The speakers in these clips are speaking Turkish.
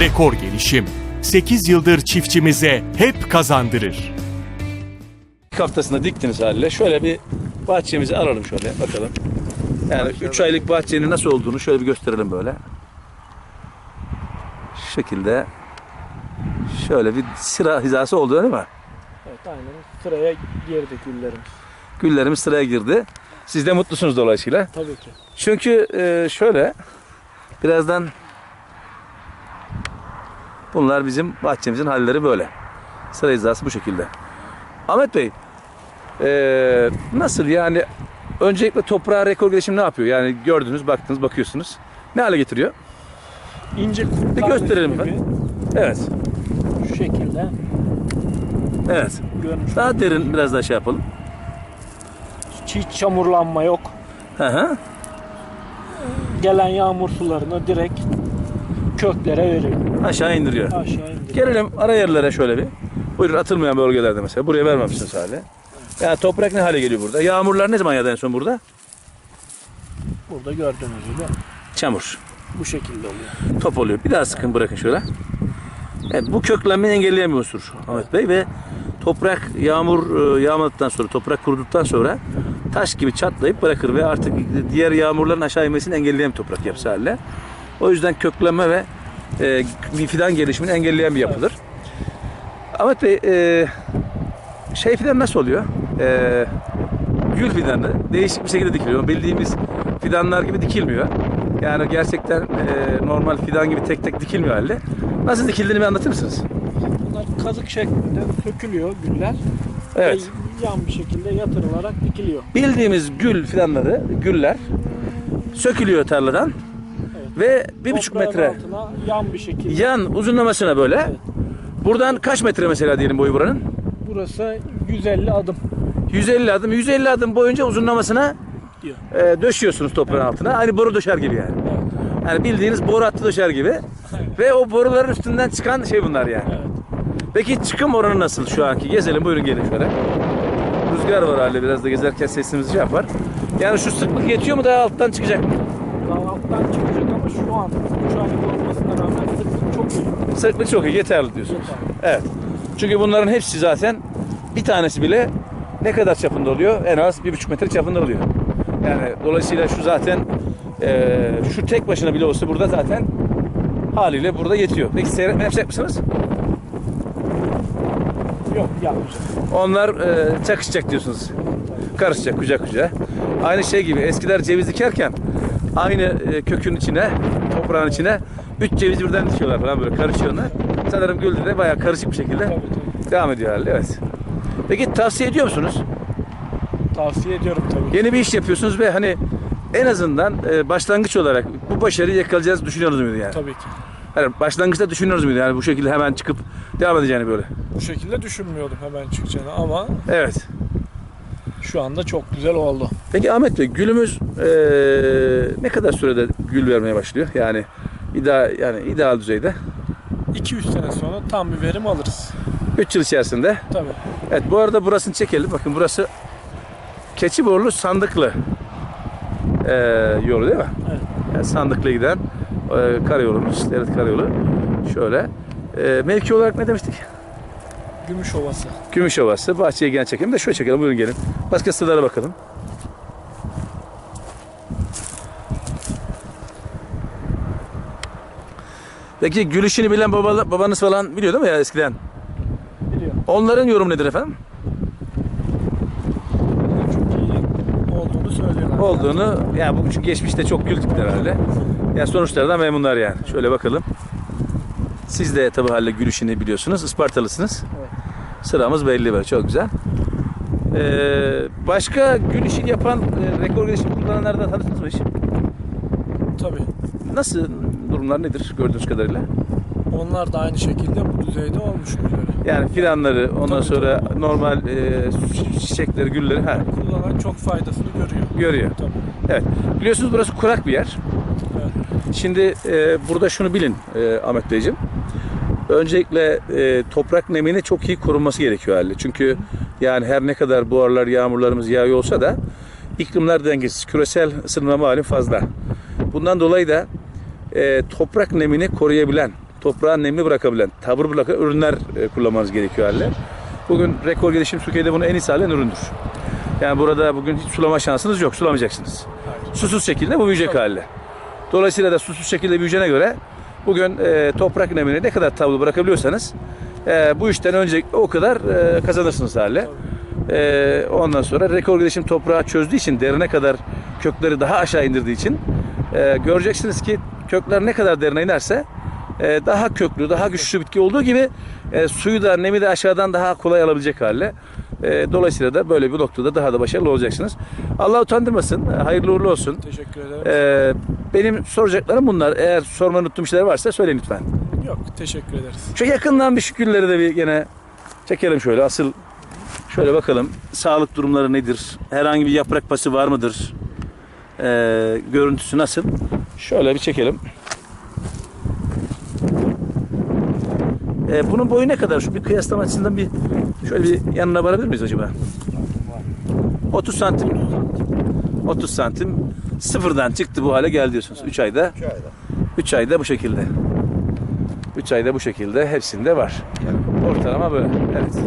Rekor gelişim. 8 yıldır çiftçimize hep kazandırır. İlk haftasında diktiniz haliyle. Şöyle bir bahçemizi alalım şöyle bakalım. Yani 3 aylık bahçenin nasıl olduğunu şöyle bir gösterelim böyle. Şu şekilde şöyle bir sıra hizası oldu değil mi? Evet aynen sıraya girdi güllerimiz. Güllerimiz sıraya girdi. Siz de mutlusunuz dolayısıyla. Tabii ki. Çünkü e, şöyle birazdan bunlar bizim bahçemizin halleri böyle. Sıra hizası bu şekilde. Ahmet Bey e, nasıl yani öncelikle toprağa rekor gelişim ne yapıyor? Yani gördünüz, baktınız, bakıyorsunuz. Ne hale getiriyor? İnce Bir gösterelim gibi Evet. Şu şekilde Evet. görünüş. Daha derin biraz daha şey yapalım. Hiç çamurlanma yok. Hı hı. Gelen yağmur sularını direkt köklere veriyor. Aşağı indiriyor. Aşağı indiriyor. Gelelim ara yerlere şöyle bir. Buyurun atılmayan bölgelerde mesela. Buraya vermemişsiniz hali. Yani toprak ne hale geliyor burada? Yağmurlar ne zaman yağdı en son burada? Burada gördüğünüz gibi Çamur. bu şekilde oluyor. Top oluyor. Bir daha sıkın bırakın şöyle. Evet, bu köklenmeyi unsur Ahmet Bey ve toprak yağmur e, yağmadıktan sonra, toprak kuruduktan sonra taş gibi çatlayıp bırakır ve artık diğer yağmurların aşağı inmesini engelleyen toprak yapısı haline. O yüzden köklenme ve e, bir fidan gelişimini engelleyen bir yapıdır. Ahmet Bey, e, şey fidan nasıl oluyor? E, gül fidanı değişik bir şekilde dikiliyor. Bildiğimiz fidanlar gibi dikilmiyor. Yani gerçekten e, normal fidan gibi tek tek dikilmiyor halde. Nasıl dikildiğini bir anlatır mısınız? Bunlar kazık şeklinde sökülüyor güller. Evet. Ve yan bir şekilde yatırılarak dikiliyor. Bildiğimiz gül fidanları, güller sökülüyor tarladan ve bir buçuk metre altına yan bir şekilde. yan uzunlamasına böyle. Buradan kaç metre mesela diyelim boyu buranın? Burası 150 adım 150 adım. 150 adım boyunca uzunlamasına diyor. e, döşüyorsunuz toprağın altına. Hani boru döşer gibi yani. Yani bildiğiniz boru hattı döşer gibi. Ve o boruların üstünden çıkan şey bunlar yani. Evet. Peki çıkım oranı nasıl şu anki? Gezelim buyurun gelin şöyle. Rüzgar var hali biraz da gezerken sesimiz şey yapar. Yani şu sıklık yetiyor mu daha alttan çıkacak mı? Daha alttan çıkacak şu an 3 aylık olmasına rağmen sıklık çok iyi. Sıklık çok iyi yeterli diyorsunuz. Evet. Çünkü bunların hepsi zaten bir tanesi bile ne kadar çapında oluyor? En az bir buçuk metre çapında oluyor. Yani dolayısıyla şu zaten eee, şu tek başına bile olsa burada zaten haliyle burada yetiyor. Peki seyretme yapacak mısınız? Yok yapmayacak. Onlar eee, çakışacak diyorsunuz. Karışacak kucak kucağa. Aynı şey gibi eskiler ceviz dikerken aynı e, kökün içine, toprağın içine üç ceviz birden dikiyorlar falan böyle karışıyorlar. Sanırım Gül'de de bayağı karışık bir şekilde Tabii tabii. devam ediyor halde evet. Peki tavsiye ediyor musunuz? Tavsiye ediyorum tabii. Yeni bir iş yapıyorsunuz ve hani en azından e, başlangıç olarak bu başarıyı yakalayacağız düşünüyoruz muydu yani? Tabii ki. Hani başlangıçta düşünüyoruz muydu yani bu şekilde hemen çıkıp devam edeceğini böyle? Bu şekilde düşünmüyordum hemen çıkacağını ama Evet. Şu anda çok güzel oldu. Peki Ahmet Bey gülümüz e, ne kadar sürede gül vermeye başlıyor? Yani ideal yani ideal düzeyde 2-3 sene sonra tam bir verim alırız. 3 yıl içerisinde. Tabii. Evet bu arada burasını çekelim. Bakın burası Keçiborlu Sandıklı e, yolu değil mi? Evet. Yani Sandıklı'ya giden e, karayolumuz, devlet karayolu. Şöyle. E, mevki olarak ne demiştik? Gümüş Ovası. Gümüşovası. Bahçeye gelen çekelim de şöyle çekelim. Buyurun gelin. Başka sırlara bakalım. Peki gül işini bilen baba, babanız falan biliyor değil mi ya eskiden? Biliyor. Onların yorumu nedir efendim? Çok iyi olduğunu söylüyorlar. Olduğunu, yani bu çünkü geçmişte çok gül diktiler herhalde. Yani sonuçlardan memnunlar yani. Şöyle bakalım. Siz de tabii halde gül işini biliyorsunuz. Ispartalısınız. Evet. Sıramız belli böyle. Çok güzel. Ee, başka gül işini yapan e, rekor gelişim kullananlarla tanıştınız mı hiç? Tabii. Nasıl durumlar nedir gördüğünüz kadarıyla? Onlar da aynı şekilde bu düzeyde olmuş gülleri. Yani fidanları, ondan Tabii, sonra normal e, çiçekleri, gülleri ha, Kullanan çok faydasını görüyor. görüyor. Tabii. Evet. Biliyorsunuz burası kurak bir yer. Evet. Şimdi e, burada şunu bilin e, Ahmet Beyciğim. Öncelikle e, toprak nemini çok iyi korunması gerekiyor halde. Çünkü yani her ne kadar buharlar, yağmurlarımız yağıyor olsa da iklimler dengesiz. Küresel ısınma malum fazla. Bundan dolayı da e, toprak nemini koruyabilen toprağı nemli bırakabilen, tabur bırakan ürünler e, kullanmanız gerekiyor haline. Bugün rekor gelişim Türkiye'de bunu en iyi sağlayan üründür. Yani burada bugün hiç sulama şansınız yok, sulamayacaksınız. Susuz şekilde bu büyüyecek haliyle. Dolayısıyla da susuz şekilde büyüyeceğine göre bugün e, toprak nemini ne kadar tablo bırakabiliyorsanız e, bu işten önce o kadar e, kazanırsınız hale. E, ondan sonra rekor gelişim toprağı çözdüğü için derine kadar kökleri daha aşağı indirdiği için e, göreceksiniz ki kökler ne kadar derine inerse e, daha köklü, daha güçlü bitki olduğu gibi e, suyu da nemi de aşağıdan daha kolay alabilecek hale. E, dolayısıyla da böyle bir noktada daha da başarılı olacaksınız. Allah utandırmasın. e, Hayırlı uğurlu olsun. Teşekkür ederim. Ee, benim soracaklarım bunlar. Eğer sormayı unuttuğum şeyler varsa söyleyin lütfen. Yok teşekkür ederiz. Şu yakından bir şükürleri de bir gene çekelim şöyle. Asıl şöyle bakalım. Sağlık durumları nedir? Herhangi bir yaprak pası var mıdır? Ee, görüntüsü nasıl? Şöyle bir çekelim. Ee, bunun boyu ne kadar? Şu bir kıyaslama açısından bir şöyle bir yanına varabilir miyiz acaba? 30 santim. 30 santim. Sıfırdan çıktı bu hale geldi diyorsunuz. 3 ayda. 2 ayda. 3 ayda bu şekilde. 3 ayda bu şekilde hepsinde var. Ortalama böyle. Evet.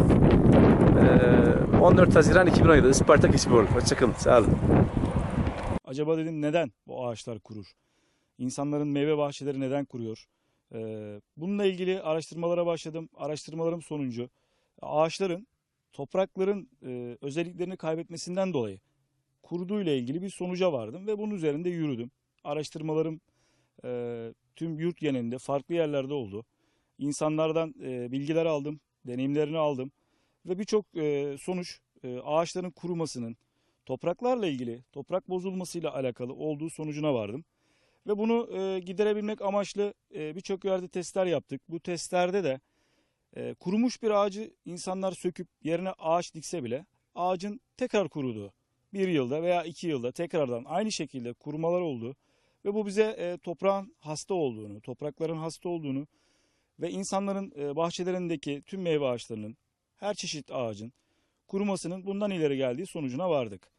Ee, 14 Haziran 2017 Isparta Keçiborlu. Hoşçakalın. Sağ olun. Acaba dedim neden bu ağaçlar kurur? İnsanların meyve bahçeleri neden kuruyor? Ee, bununla ilgili araştırmalara başladım. Araştırmalarım sonucu ağaçların toprakların e, özelliklerini kaybetmesinden dolayı kuruduğuyla ilgili bir sonuca vardım ve bunun üzerinde yürüdüm. Araştırmalarım e, tüm yurt genelinde farklı yerlerde oldu. İnsanlardan e, bilgiler aldım, deneyimlerini aldım ve birçok e, sonuç e, ağaçların kurumasının topraklarla ilgili toprak bozulmasıyla alakalı olduğu sonucuna vardım. Ve bunu e, giderebilmek amaçlı e, birçok yerde testler yaptık. Bu testlerde de e, kurumuş bir ağacı insanlar söküp yerine ağaç dikse bile ağacın tekrar kuruduğu bir yılda veya iki yılda tekrardan aynı şekilde kurumalar oldu. Ve bu bize e, toprağın hasta olduğunu, toprakların hasta olduğunu ve insanların e, bahçelerindeki tüm meyve ağaçlarının her çeşit ağacın kurumasının bundan ileri geldiği sonucuna vardık.